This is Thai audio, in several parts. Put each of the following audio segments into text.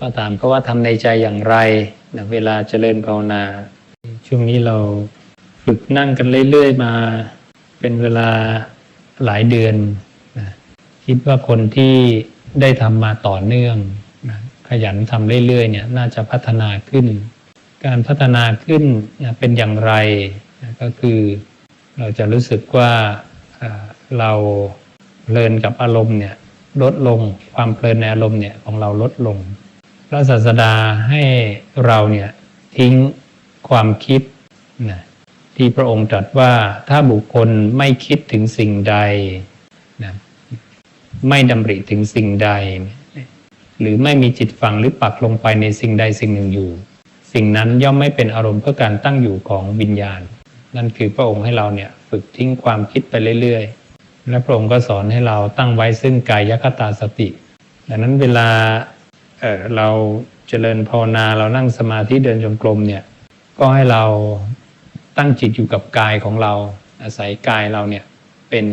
ก็ถามเขาว่าทำในใจอย่างไรนะเวลาเจริญภาวนา ช่วงนี้เราฝึกนั่งกันเรื่อยๆมา เป็นเวลาหลายเดือนนะคิดว่าคนที่ได้ทำมาต่อเนื่องนะขยันทำเรื่อยๆเนี่ยน่าจะพัฒนาขึ้น การพัฒนาขึ้นนะเป็นอย่างไรนะก็คือเราจะรู้สึกว่าเอ่อเราเพลินกับอารมณ์เนี่ยลดลงความเพลินในอารมณ์เนี่ยของเราลดลง พระศาสดาให้เราเนี่ยทิ้งความคิดนะที่พระองค์ตรัสว่าถ้าบุคคลไม่คิดถึงสิ่งใดนะไม่ดำริถึงสิ่งใด หรือไม่มีจิตฝังหรือปักลงไปในสิ่งใดสิ่งหนึ่งอยู่ สิ่งนั้นย่อมไม่เป็นอารมณ์เพื่อการตั้งอยู่ของวิญญาณ นั่นคือพระองค์ให้เราเนี่ยฝึกทิ้งความคิดไปเรื่อยๆ และพระองค์ก็สอนให้เราตั้งไว้ซึ่งกายคตาสติ ดังนั้นเวลา เเราเจริญภาวนาเรานั่งสมาธิเดินจงกรมเนี่ยก็ให้เราตั้งจิตอยู่กับกายของเรา อาศัยกายเราเนี่ยเป็น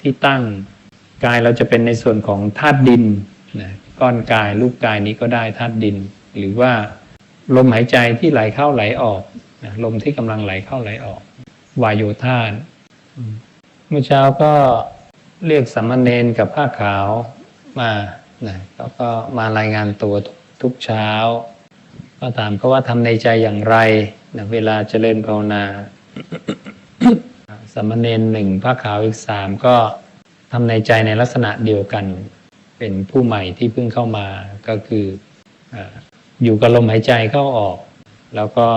ที่ตั้งกายเราจะเป็นในส่วนของธาตุดินนะก้อนกายรูปกายนี้ก็ได้ธาตุดิน หรือว่าลมหายใจที่ไหลเข้าไหลออกนะลมที่กำลังไหลเข้าไหลออกวายโยธาตเมื่อเช้าก็เรียกสัมมาเนนกับผ้าขาวมา นะแล้วก็มารายงานตัวทุกเช้า ก็ถามเขาว่าทำในใจอย่างไรนะเวลาเจริญภาวนาสัมมาเนนหนึ่งผ้าขาวอีกสามก็ทำในใจในลักษณะเดียวกัน เป็นผู้ใหม่ที่เพิ่งเข้ามาก็คืออยู่กับลมหายใจเข้าออก แล้วก็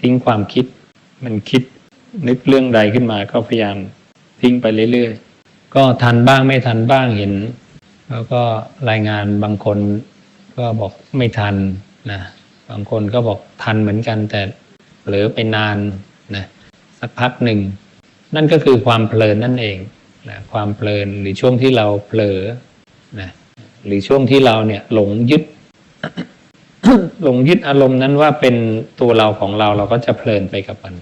ทิ้งความคิดมันคิดนึกเรื่องใดขึ้นมาก็พยายามทิ้งไปเรื่อยๆ ก็ทันบ้างไม่ทันบ้างเห็น แล้วก็รายงานบางคนก็บอกไม่ทันนะบางคนก็บอกทันเหมือนกัน แต่เผลอไปนานนะสักพักหนึ่ง นั่นก็คือความเพลินนั่นเองนะความเพลินหรือช่วงที่เราเผลอนะหรือช่วงที่เราเนี่ยหลงยึดหลงยึดอารมณ์นั้นว่าเป็นตัวเราของเราเราก็จะเพลินไปกับมัน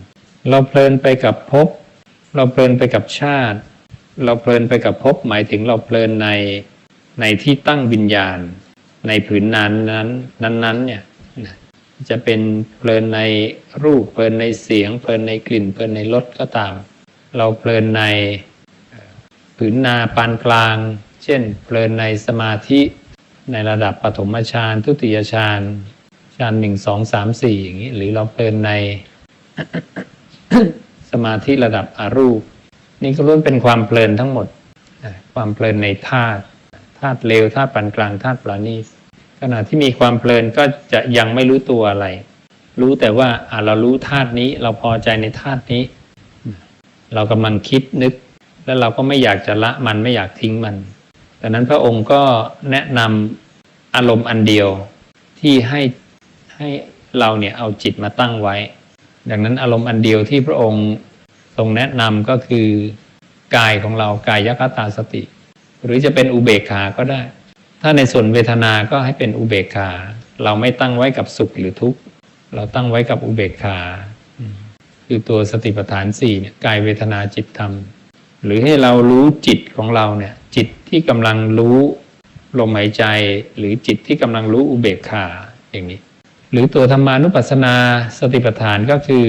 เราเพลินไปกับภพเราเพลินไปกับชาติ เราเพลินไปกับภพหมายถึงเราเพลินใน ในที่ตั้งวิญญาณ ในผืนนั้นนั้นนั้นนั้นเนี่ยจะเป็นเพลินในรูปเพลินในเสียง เพลินในกลิ่น เพลินในรสก็ตาม เราเพลินในผืนนาปานกลาง เช่น เพลินในสมาธิในระดับปฐมฌานทุติยฌานฌานหนึ่งสองสามสี่อย่างนี้หรือเราเพลินในสมาธิระดับอารูป นี่ก็ล้วนเป็นความเพลินทั้งหมดความเพลินในธาตุ ธาตุเลวธาตุปานกลางธาตุปราณีขณะที่มีความเพลินก็จะยังไม่รู้ตัวอะไร รู้แต่ว่าเรารู้ธาตุนี้เราพอใจในธาตุนี้ เรากำลังคิดนึก แล้วเราก็ไม่อยากจะละมันไม่อยากทิ้งมันดังนั้นพระองค์ก็แนะนำอารมณ์อันเดียวที่ให้ให้เราเนี่ยเอาจิตมาตั้งไว้ ดังนั้นอารมณ์อันเดียวที่พระองค์ทรงแนะนำก็คือกายของเรากายยคตาสติ หรือจะเป็นอุเบกขาก็ได้ ถ้าในส่วนเวทนาก็ให้เป็นอุเบกขา เราไม่ตั้งไว้กับสุขหรือทุกข์เราตั้งไว้กับอุเบกขาคือตัวสติปัฏฐานสี่เนี่ยกายเวทนาจิตธรรม หรือให้เรารู้จิตของเราเนี่ย จิตที่กำลังรู้ลมหายใจ หรือจิตที่กำลังรู้อุเบกขาอย่างนี้ หรือตัวธรรมานุปัสสนาสติปัฏฐานก็คือ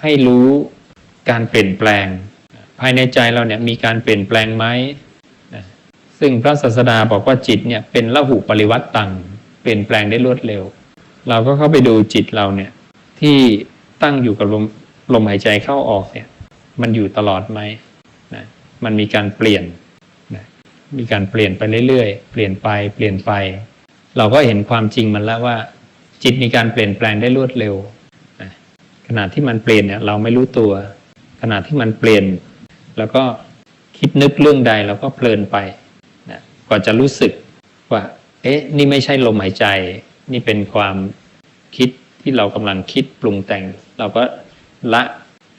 ให้รู้การเปลี่ยนแปลง ภายในใจเราเนี่ยมีการเปลี่ยนแปลงไหม ซึ่งพระศาสดาบอกว่าจิตเนี่ยเป็นละหุปริวัตตังเปลี่ยนแปลงได้รวดเร็ว เราก็เข้าไปดูจิตเราเนี่ยที่ตั้งอยู่กับลมลมหายใจเข้าออกเนี่ยมันอยู่ตลอดไหมนะมันมีการเปลี่ยนนะมีการเปลี่ยนไปเรื่อยๆ เปลี่ยนไปเปลี่ยนไป เราก็เห็นความจริงมันแล้วว่า จิตมีการเปลี่ยนแปลงได้รวดเร็วนะขณะที่มันเปลี่ยนเนี่ยเราไม่รู้ตัว ขณะที่มันเปลี่ยน แล้วก็คิดนึกเรื่องใดเราก็เพลินไป กว่าจะรู้สึกว่า เอ๊ะ นี่ไม่ใช่ลมหายใจ นี่เป็นความคิดที่เรากำลังคิดปรุงแต่ง เราก็ละ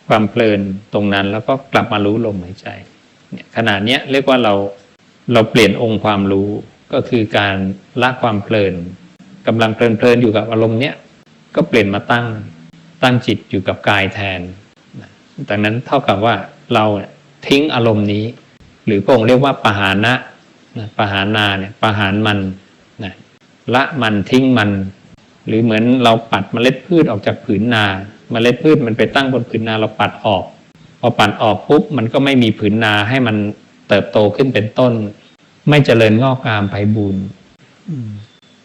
ความเพลินตรงนั้น แล้วก็กลับมารู้ลมหายใจเนี่ยขณะเนี้ยเรียกว่าเราเราเปลี่ยนองค์ความรู้ก็คือการละความเพลินกำลังเพลินเพลินอยู่กับอารมณ์เนี้ยก็เปลี่ยนมาตั้งตั้งจิตอยู่กับกายแทนดังนั้นเท่ากับว่าเราทิ้งอารมณ์นี้ หรือพระองค์เรียกว่าปหานะ นะปหานาเนี่ยปหารมันนะละมันทิ้งมัน หรือเหมือนเราปัดเมล็ดพืชออกจากผืนนาเมล็ดพืชมันไปตั้งบนผืนนาเราปัดออก พอปัดออกปุ๊บมันก็ไม่มีผืนนาให้มันเติบโตขึ้นเป็นต้น ไม่เจริญงอกงามไพบูรณ์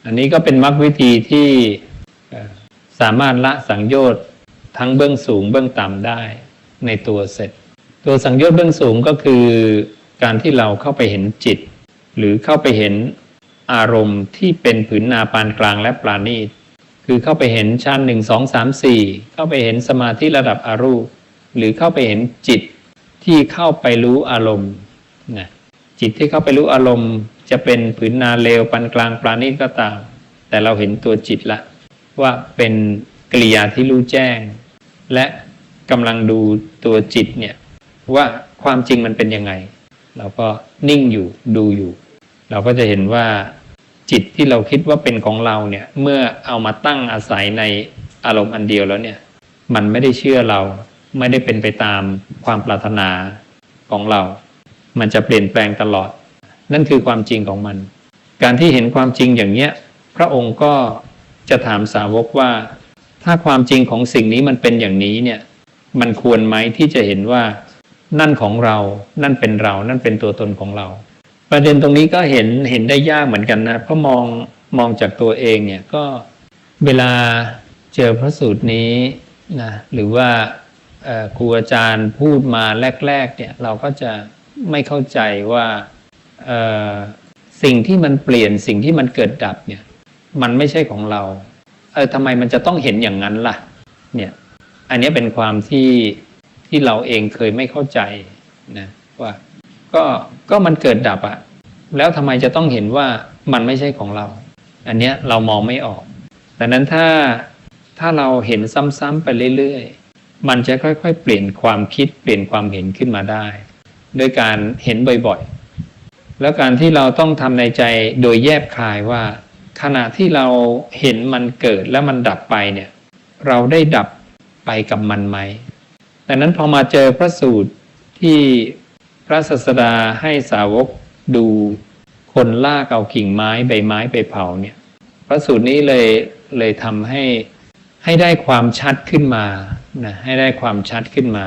อันนี้ก็เป็นมรรควิธีที่สามารถละสังโยชน์ทั้งเบื้องสูงเบื้องต่ำได้ในตัวเสร็จ ตัวสังโยชน์เบื้องสูงก็คือการที่เราเข้าไปเห็นจิต หรือเข้าไปเห็นอารมณ์ที่เป็นผืนนาปานกลางและปราณีต คือเข้าไปเห็นชั้นหนึ่งสองสามสี่เข้าไปเห็นสมาธิระดับอารูป หรือเข้าไปเห็นจิตที่เข้าไปรู้อารมณ์นะจิตที่เข้าไปรู้อารมณ์ จะเป็นผืนนาเลวปานกลางปราณีตก็ตาม แต่เราเห็นตัวจิตละ ว่าเป็นกิริยาที่รู้แจ้ง และกำลังดูตัวจิตเนี่ยว่าความจริงมันเป็นยังไง เราก็นิ่งอยู่ดูอยู่ เราก็จะเห็นว่าจิตที่เราคิดว่าเป็นของเราเนี่ย เมื่อเอามาตั้งอาศัยในอารมณ์อันเดียวแล้วเนี่ย มันไม่ได้เชื่อเราไม่ได้เป็นไปตามความปรารถนาของเรา มันจะเปลี่ยนแปลงตลอด นั่นคือความจริงของมัน การที่เห็นความจริงอย่างเนี้ย พระองค์ก็จะถามสาวกว่า ถ้าความจริงของสิ่งนี้มันเป็นอย่างนี้เนี่ย มันควรไหมที่จะเห็นว่า นั่นของเรา นั่นเป็นเรา นั่นเป็นตัวตนของเรา ประเด็นตรงนี้ก็เห็นเห็นได้ยากเหมือนกันนะเพราะมองมองจากตัวเองเนี่ยก็เวลาเจอพระสูตรนี้นะหรือว่าครูอาจารย์พูดมาแรกๆเนี่ยเราก็จะไม่เข้าใจว่าสิ่งที่มันเปลี่ยนสิ่งที่มันเกิดดับเนี่ยมันไม่ใช่ของเราเออทำไมมันจะต้องเห็นอย่างนั้นล่ะเนี่ยอันนี้เป็นความที่ที่เราเองเคยไม่เข้าใจนะว่า ก็ก็มันเกิดดับอะแล้วทำไมจะต้องเห็นว่ามันไม่ใช่ของเรา อันเนี้ยเรามองไม่ออกดังนั้นถ้าถ้าเราเห็นซ้ำๆไปเรื่อยๆ มันจะค่อยๆ เปลี่ยนความคิดเปลี่ยนความเห็นขึ้นมาได้ ด้วยการเห็นบ่อยๆ แล้วการที่เราต้องทำในใจโดยแยบคายว่า ขณะที่เราเห็นมันเกิดแล้วมันดับไปเนี่ย เราได้ดับไปกับมันไหมดังนั้นพอมาเจอพระสูตรที่ พระศาสดาให้สาวกดูคนลากเอากิ่งไม้ใบไม้ไปเผาเนี่ย พระสูตรนี้เลยเลยทำให้ให้ได้ความชัดขึ้นมานะให้ได้ความชัดขึ้นมา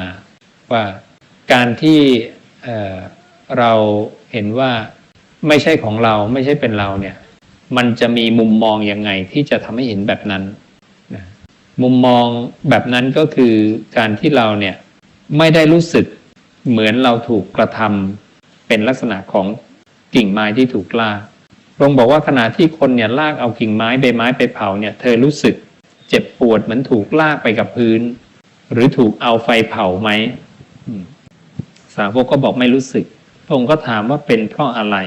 ว่าการที่เเราเห็นว่าไม่ใช่ของเราไม่ใช่เป็นเราเนี่ย มันจะมีมุมมองยังไงที่จะทำให้เห็นแบบนั้นนะมุมมองแบบนั้นก็คือการที่เราเนี่ยไม่ได้รู้สึก เหมือนเราถูกกระทำเป็นลักษณะของกิ่งไม้ที่ถูกลากพระองค์บอกว่าขณะที่คนเนี่ยลากเอากิ่งไม้ใบไม้ไปเผาเนี่ย เธอรู้สึกเจ็บปวดเหมือนถูกลากไปกับพื้น หรือถูกเอาไฟเผาไหมอืมสาวกก็บอกไม่รู้สึก พระองค์ก็ถามว่าเป็นเพราะอะไร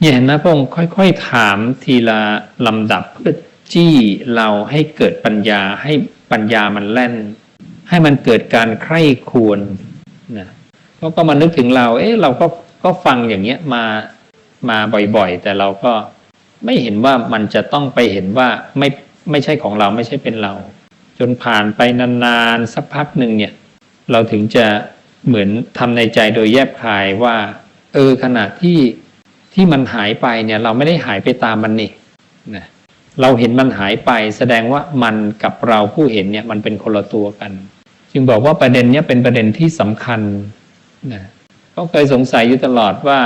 เนี่ยเห็นนะพระองค์ค่อยๆถามทีละลำดับเพื่อจี้เราให้เกิดปัญญาให้ปัญญามันแล่น ให้มันเกิดการใคร่ควรนะ เขาก็มานึกถึงเรา เอ๊ะเราก็ก็ฟังอย่างเงี้ยมามาบ่อยๆ แต่เราก็ไม่เห็นว่ามันจะต้องไปเห็นว่าไม่ไม่ใช่ของเราไม่ใช่เป็นเรา จนผ่านไปนานๆสักพักหนึ่งเนี่ย เราถึงจะเหมือนทำในใจโดยแยบคายว่า เออขณะที่ที่มันหายไปเนี่ย เราไม่ได้หายไปตามมันนี่นะเราเห็นมันหายไป แสดงว่ามันกับเราผู้เห็นเนี่ยมันเป็นคนละตัวกัน จึงบอกว่าประเด็นเนี้ยเป็นประเด็นที่สำคัญ นะก็เคยสงสัยอยู่ตลอดว่า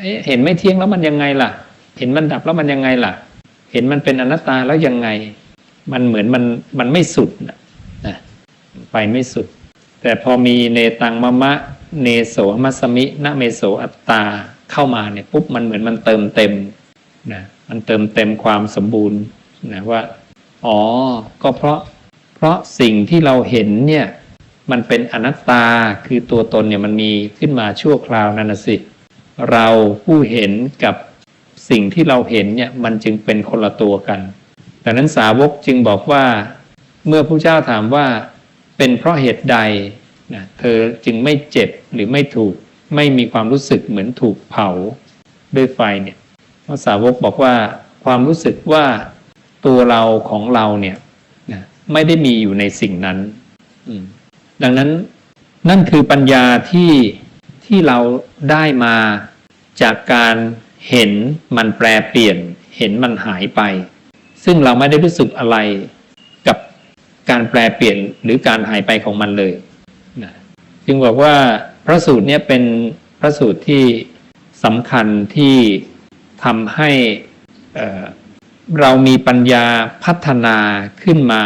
เอ๊ะเห็นไม่เที่ยงแล้วมันยังไงล่ะ เห็นมันดับแล้วมันยังไงล่ะ เห็นมันเป็นอนัตตาแล้วยังไง มันเหมือนมันมันไม่สุดนะนะไปไม่สุด แต่พอมีเนตังมะมะ เนโสมัสมินะเมโสอัตตาเข้ามาเนี่ยปุ๊บมันเหมือนมันเติมเต็มนะมันเติมเต็มความสมบูรณ์นะว่า อ๋อ ก็เพราะเพราะสิ่งที่เราเห็นเนี่ย มันเป็นอนัตตาคือตัวตนเนี่ยมันมีขึ้นมาชั่วคราวนั่นสิ เราผู้เห็นกับสิ่งที่เราเห็นเนี่ยมันจึงเป็นคนละตัวกันดังนั้นสาวกจึงบอกว่า เมื่อพระเจ้าถามว่าเป็นเพราะเหตุใดนะเธอจึงไม่เจ็บหรือไม่ถูกไม่มีความรู้สึกเหมือนถูกเผาด้วยไฟเนี่ยพระสาวกบอกว่าความรู้สึกว่าตัวเราของเราเนี่ยนะไม่ได้มีอยู่ในสิ่งนั้น อืม ดังนั้นนั่นคือปัญญาที่ที่เราได้มาจากการเห็นมันแปรเปลี่ยน เห็นมันหายไป ซึ่งเราไม่ได้รู้สึกอะไรกับการแปลเปลี่ยนหรือการหายไปของมันเลยนะจึงบอกว่าพระสูตรเนี้ยเป็นพระสูตรที่สำคัญที่ทำให้เเรามีปัญญาพัฒนาขึ้นมา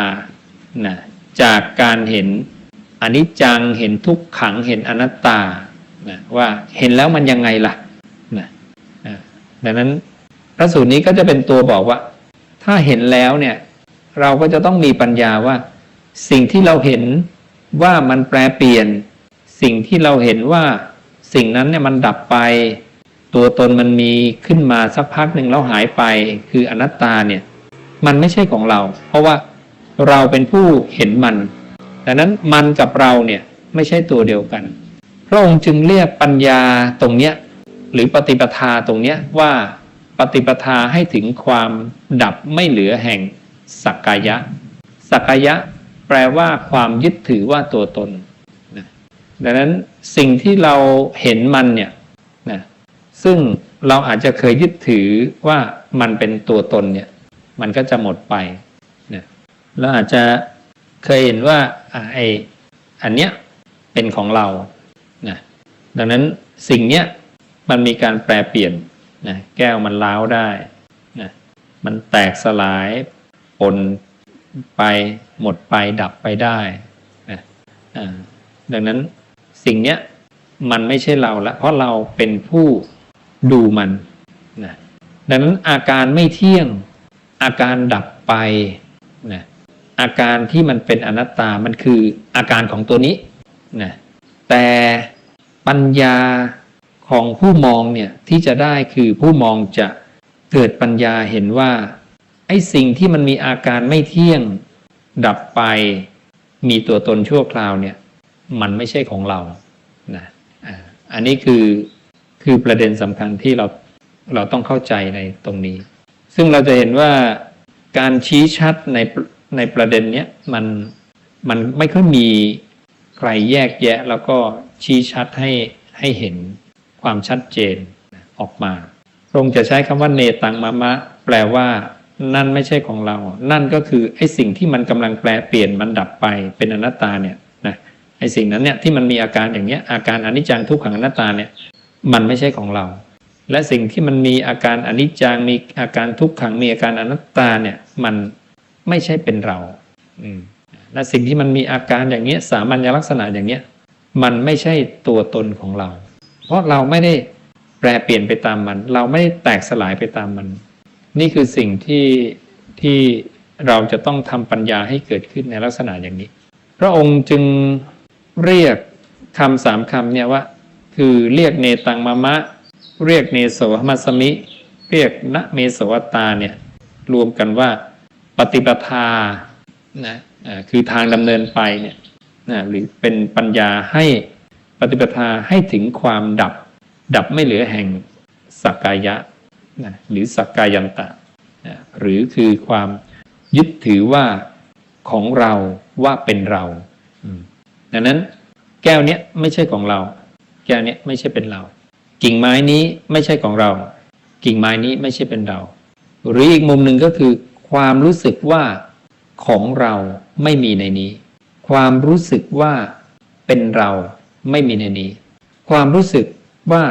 นะจากการเห็น อนิจจังเห็นทุกขังเห็นอนัตตานะว่าเห็นแล้วมันยังไงล่ะนะดังนั้นพระสูตรนี้ก็จะเป็นตัวบอกว่า ถ้าเห็นแล้วเนี่ยเราก็จะต้องมีปัญญาว่า สิ่งที่เราเห็นว่ามันแปรเปลี่ยน สิ่งที่เราเห็นว่าสิ่งนั้นเนี่ยมันดับไป ตัวตนมันมีขึ้นมาสักพักหนึ่งแล้วหายไปคืออนัตตาเนี่ย มันไม่ใช่ของเรา เพราะว่าเราเป็นผู้เห็นมัน ดังนั้นมันกับเราเนี่ยไม่ใช่ตัวเดียวกัน พระองค์จึงเรียกปัญญาตรงเนี้ยหรือปฏิปทาตรงเนี้ยว่าปฏิปทาให้ถึงความดับไม่เหลือแห่งสักกายะ สักกายะแปลว่าความยึดถือว่าตัวตนนะดังนั้นสิ่งที่เราเห็นมันเนี่ยนะซึ่งเราอาจจะเคยยึดถือว่ามันเป็นตัวตนเนี่ย มันก็จะหมดไปนะเราอาจจะ เคยเห็นว่าอไออันเนี้ยเป็นของเรานะดังนั้นสิ่งเนี้ยมันมีการแปลเปลี่ยนนะแก้วมันล้าวได้นะมันแตกสลายปนไปหมดไปดับไปได้นะอ่าดังนั้นสิ่งเนี้ยมันไม่ใช่เราละเพราะเราเป็นผู้ดูมันนะดังนั้นอาการไม่เที่ยงอาการดับไปนะ อาการที่มันเป็นอนัตตามันคืออาการของตัวนี้นะแต่ปัญญาของผู้มองเนี่ยที่จะได้คือผู้มองจะเกิดปัญญาเห็นว่าไอ้สิ่งที่มันมีอาการไม่เที่ยงดับไปมีตัวตนชั่วคราวเนี่ย มันไม่ใช่ของเรานะอ่าอันนี้คือคือประเด็นสำคัญที่เราเราต้องเข้าใจในตรงนี้ ซึ่งเราจะเห็นว่าการชี้ชัดใน ในประเด็นเนี้ยมันมันไม่ค่อยมีใครแยกแยะ แล้วก็ชี้ชัดให้ให้เห็นความชัดเจนออกมาพระองค์จะใช้คำว่าเนตังมะมะ แปลว่า นั่นไม่ใช่ของเรา นั่นก็คือไอ้สิ่งที่มันกำลังแปลเปลี่ยนมันดับไปเป็นอนัตตาเนี่ยนะไอ้สิ่งนั้นเนี่ยที่มันมีอาการอย่างเนี้ยอาการอนิจจังทุกขังอนัตตาเนี่ยมันไม่ใช่ของเรา และสิ่งที่มันมีอาการอนิจจังมีอาการทุกขังมีอาการอนัตตาเนี่ยมัน ไม่ใช่เป็นเรา อืมและสิ่งที่มันมีอาการอย่างเนี้ย สามัญลักษณะอย่างเนี้ย มันไม่ใช่ตัวตนของเรา เพราะเราไม่ได้แปรเปลี่ยนไปตามมัน เราไม่ได้แตกสลายไปตามมัน นี่คือสิ่งที่ที่เราจะต้องทำปัญญาให้เกิดขึ้นในลักษณะอย่างนี้ พระองค์จึงเรียกคำสามคำเนี่ยว่า คือเรียกเนตังมะมะ เรียกเนโสหมัสมิ เรียกนะเมโสวตาเนี่ย รวมกันว่า ปฏิปทานะอ่าคือทางดำเนินไปเนี่ยนะหรือเป็นปัญญาให้ปฏิปทาให้ถึงความดับ ดับไม่เหลือแห่งสักกายะนะหรือสักกายันตะนะหรือคือความยึดถือว่าของเราว่าเป็นเราดังนั้นแก้วเนี้ยไม่ใช่ของเรา แก้วเนี้ยไม่ใช่เป็นเรา กิ่งไม้นี้ไม่ใช่ของเรา กิ่งไม้นี้ไม่ใช่เป็นเรา หรืออีกมุมหนึ่งก็คือ ความรู้สึกว่าของเราไม่มีในนี้ ความรู้สึกว่าเป็นเราไม่มีในนี้ ความรู้สึกว่า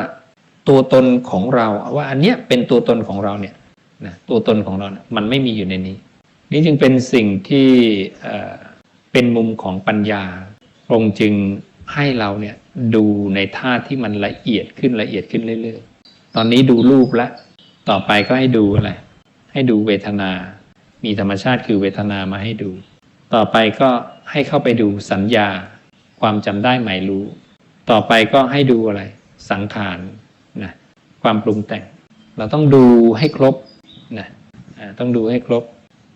ตัวตนของเราว่าอันเนี้ยเป็นตัวตนของเราเนี่ยนะตัวตนของเรานะมันไม่มีอยู่ในนี้ นี่จึงเป็นสิ่งที่เอ่อเป็นมุมของปัญญาพระองค์จึงให้เราเนี่ยดูในท่าที่มันละเอียดขึ้นละเอียดขึ้นเรื่อยๆ ตอนนี้ดูรูปแล้วต่อไปก็ให้ดูอะไร ให้ดูเวทนา มีธรรมชาติคือเวทนามาให้ดู ต่อไปก็ให้เข้าไปดูสัญญา ความจำได้หมายรู้ ต่อไปก็ให้ดูอะไร สังขารนะความปรุงแต่ง เราต้องดูให้ครบนะอ่าต้องดูให้ครบ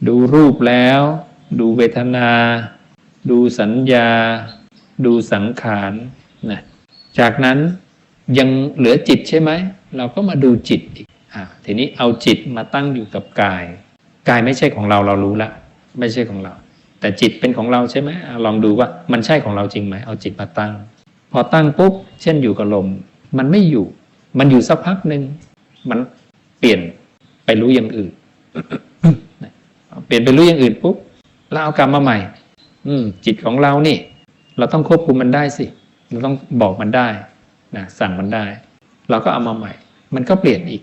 ดูรูปแล้ว ดูเวทนา ดูสัญญา ดูสังขารนะจากนั้นยังเหลือจิตใช่ไหม เราก็มาดูจิตอีกอทีนี้เอาจิตมาตั้งอยู่กับกาย กายไม่ใช่ของเราเรารู้ละไม่ใช่ของเรา แต่จิตเป็นของเราใช่ไหมลองดูว่ามันใช่ของเราจริงไหมเอาจิตมาตั้ง พอตั้งปุ๊บเช่นอยู่กับลม มันไม่อยู่ มันอยู่สักพักหนึ่งมันเปลี่ยนไปรู้อย่างอื่นเปลี่ยนไปรู้อย่างอื่นปุ๊บเราเอากลับมาใหม่ อืม จิตของเรานี่ เราต้องควบคุมมันได้สิ เราต้องบอกมันได้นะสั่งมันได้ เราก็เอามาใหม่ มันก็เปลี่ยนอีก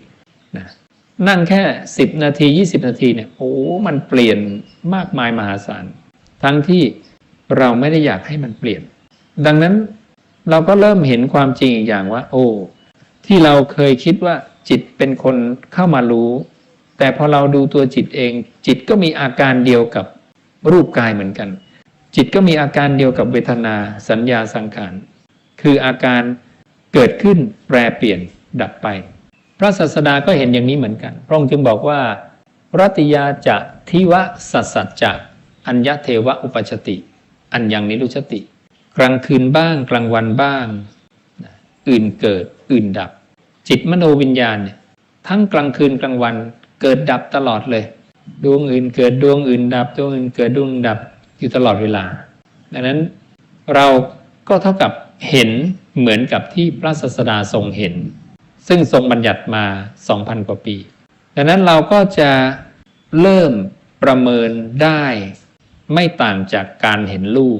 นะ นั่งแค่สิบนาทียี่สิบนาทีเนี่ยโอ้มันเปลี่ยนมากมายมหาศาลทั้งที่เราไม่ได้อยากให้มันเปลี่ยน ดังนั้นเราก็เริ่มเห็นความจริงอีกอย่างว่า โอ้ ที่เราเคยคิดว่าจิตเป็นคนเข้ามารู้ แต่พอเราดูตัวจิตเอง จิตก็มีอาการเดียวกับรูปกายเหมือนกัน จิตก็มีอาการเดียวกับเวทนาสัญญาสังขารคืออาการเกิดขึ้นแปรเปลี่ยนดับไป พระศาสดาก็เห็นอย่างนี้เหมือนกัน พระองค์จึงบอกว่า รัตยาจะทิวะสัสสัจจะอัญญเทวะอุปชติ อัญญังนิรุชติ กลางคืนบ้าง กลางวันบ้าง อื่นเกิดอื่นดับ จิตมโนวิญญาณเนี่ยทั้งกลางคืนกลางวันเกิดดับตลอดเลย ดวงอื่นเกิดดวงอื่นดับ ดวงอื่นเกิดดวงอื่นดับอยู่ตลอดเวลา ดังนั้นเราก็เท่ากับเห็นเหมือนกับที่พระศาสดาทรงเห็น ซึ่งทรงบัญญัติมา 2,000 กว่าปี ดังนั้นเราก็จะเริ่มประเมินได้ไม่ต่างจากการเห็นรูป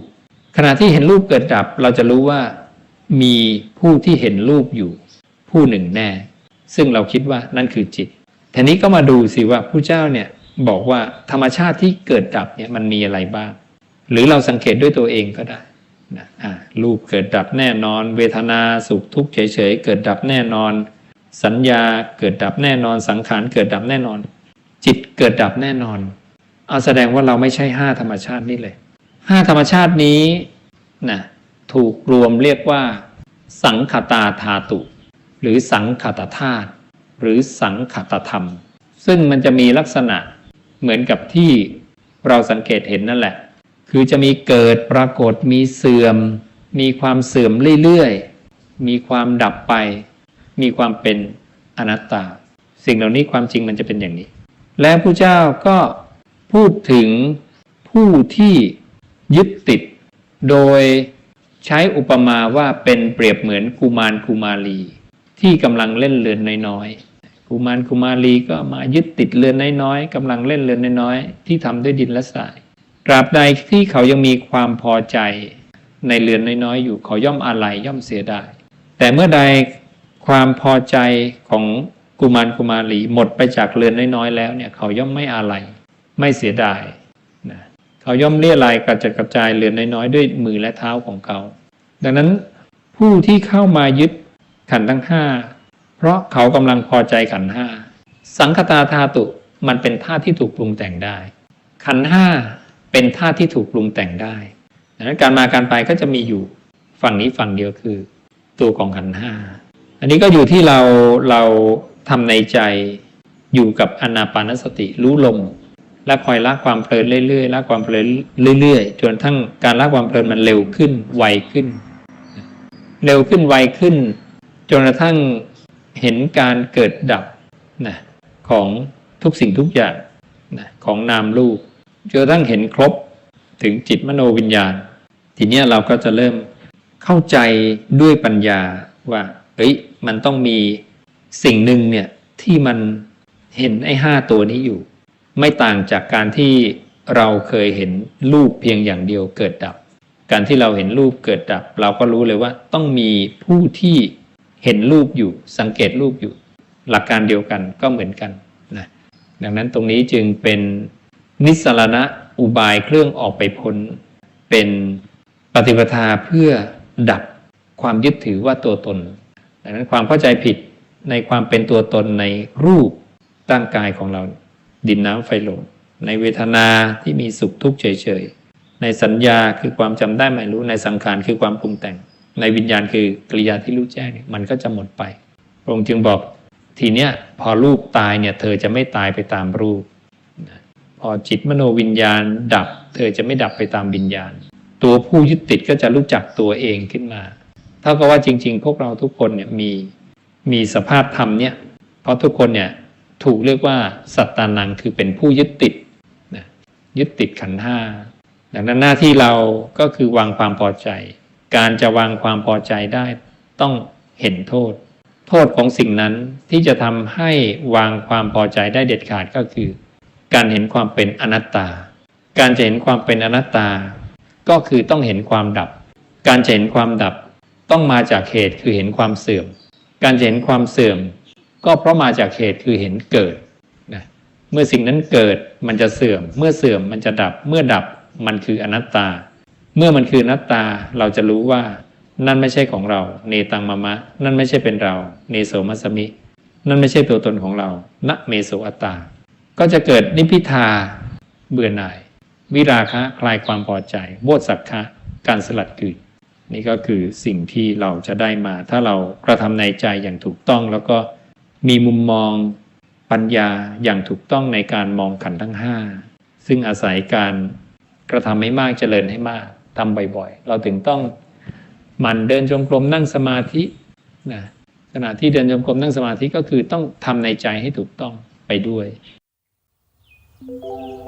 ขณะที่เห็นรูปเกิดดับ เราจะรู้ว่ามีผู้ที่เห็นรูปอยู่ ผู้หนึ่งแน่ ซึ่งเราคิดว่านั่นคือจิตทีนี้ก็มาดูสิว่าผู้เจ้าเนี่ยบอกว่าธรรมชาติที่เกิดดับเนี่ยมันมีอะไรบ้าง หรือเราสังเกตด้วยตัวเองก็ได้นะรูปเกิดดับแน่นอน เวทนาสุขทุกข์เฉยๆเกิดดับแน่นอน สัญญาเกิดดับแน่นอน สังขารเกิดดับแน่นอน จิตเกิดดับแน่นอน เอาแสดงว่าเราไม่ใช่ห้าธรรมชาตินี่เลยห้าธรรมชาตินี้นะถูกรวมเรียกว่า สังขตาธาตุ หรือสังขตธาตุหรือสังขตธรรม ซึ่งมันจะมีลักษณะเหมือนกับที่เราสังเกตเห็นนั่นแหละ คือจะมีเกิดปรากฏมีเสื่อม มีความเสื่อมเรื่อยๆ มีความดับไป มีความเป็นอนัตตา สิ่งเหล่านี้ความจริงมันจะเป็นอย่างนี้ และพระเจ้าก็พูดถึงผู้ที่ยึดติด โดยใช้อุปมาว่าเป็นเปรียบเหมือนกุมารกุมารี ที่กำลังเล่นเรือนน้อยๆกุมารกุมารีก็มายึดติดเรือนน้อยๆกำลังเล่นเรือนน้อยๆที่ทำด้วยดินและทรายตราบใดที่เขายังมีความพอใจในเรือนน้อยๆอยู่เขาย่อมอาลัยย่อมเสียดายแต่เมื่อใด ความพอใจของกุมารกุมารีหมดไปจากเรือนน้อยๆแล้วเนี่ยเขาย่อมไม่อาลัยไม่เสียดายนะเขาย่อมเลี่ยรายกระจัดกระจายเรือนน้อยๆด้วยมือและเท้าของเขา ดังนั้นผู้ที่เข้ามายึดขันทั้งห้าเพราะเขากำลังพอใจขันห้าสังคตาธาตุมันเป็นธาตุที่ถูกปรุงแต่งได้ ขันห้าเป็นธาตุที่ถูกปรุงแต่งได้ดังนั้นการมาการไปก็จะมีอยู่ฝั่งนี้ฝั่งเดียวคือ ตัวของขันห้า อันนี้ก็อยู่ที่เราเราทำในใจอยู่กับอนาปานสติรู้ลม และคอยละความเพลินเรื่อยๆละความเพลินเรื่อยๆ จนทั้งการละความเพลินมันเร็วขึ้นไวขึ้น เร็วขึ้นไวขึ้น จนกระทั่งเห็นการเกิดดับนะของทุกสิ่งทุกอย่างนะของนามรูปจนกระทั่งเห็นครบถึงจิตมโนวิญญาณ ทีนี้เราก็จะเริ่มเข้าใจด้วยปัญญาว่า เฮ้ยมันต้องมีสิ่งหนึ่งเนี่ยที่มันเห็นไอ้ห้าตัวนี้อยู่ ไม่ต่างจากการที่เราเคยเห็นรูปเพียงอย่างเดียวเกิดดับ การที่เราเห็นรูปเกิดดับ เราก็รู้เลยว่าต้องมีผู้ที่เห็นรูปอยู่ สังเกตรูปอยู่ หลักการเดียวกันก็เหมือนกันนะดังนั้นตรงนี้จึงเป็นนิสรณะอุบายเครื่องออกไปพ้นเป็นปฏิปทาเพื่อดับความยึดถือว่าตัวตน ดังนั้นความเข้าใจผิดในความเป็นตัวตนในรูปร่างกายของเรา ดินน้ำไฟลมในเวทนาที่มีสุขทุกข์เฉยๆ ในสัญญาคือความจำได้ไม่รู้ในสังขารคือความปรุงแต่ง ในวิญญาณคือกริยาที่รู้แจ้งมันก็จะหมดไปพระองค์จึงบอกทีเนี้ยพอรูปตายเนี่ยเธอจะไม่ตายไปตามรูป พอจิตมโนวิญญาณดับ เธอจะไม่ดับไปตามวิญญาณ ตัวผู้ยึดติดก็จะรู้จักตัวเองขึ้นมา ท่ากับว่าจริง ๆ พวกเราทุกคนเนี่ยมีมีสภาพธรรมเนี่ย เพราะทุกคนเนี่ยถูกเรียกว่าสัตตานังคือเป็นผู้ยึดติดนะยึดติดขันห้าดังนั้นหน้าที่เราก็คือวางความพอใจ การจะวางความพอใจได้ต้องเห็นโทษ โทษของสิ่งนั้นที่จะทำให้วางความพอใจได้เด็ดขาดก็คือ การเห็นความเป็นอนัตตา การจะเห็นความเป็นอนัตตา ก็คือต้องเห็นความดับ การจะเห็นความดับ ต้องมาจากเหตุคือเห็นความเสื่อม การเห็นความเสื่อม ก็เพราะมาจากเหตุคือเห็นเกิดนะเมื่อสิ่งนั้นเกิดมันจะเสื่อม เมื่อเสื่อมมันจะดับ เมื่อดับมันคืออนัตตา เมื่อมันคืออนัตตาเราจะรู้ว่า นั่นไม่ใช่ของเรา เนตังมะมะ นั่นไม่ใช่เป็นเรา เนโสมัสมิ นั่นไม่ใช่ตัวตนของเราณเมโสอัตตา ก็จะเกิดนิพพิทาเบื่อหน่าย วิราคะคลายความพอใจโวตสักคะ การสลัดกืน นี่ก็คือสิ่งที่เราจะได้มา ถ้าเรากระทำในใจอย่างถูกต้อง แล้วก็มีมุมมองปัญญาอย่างถูกต้องในการมองขันทั้งห้าซึ่งอาศัยการกระทำให้มากเจริญให้มากทำบ่อยๆ เราถึงต้องมันเดินจงกรมนั่งสมาธินะขณะที่เดินจงกรมนั่งสมาธิก็คือต้องทำในใจให้ถูกต้องไปด้วย Thank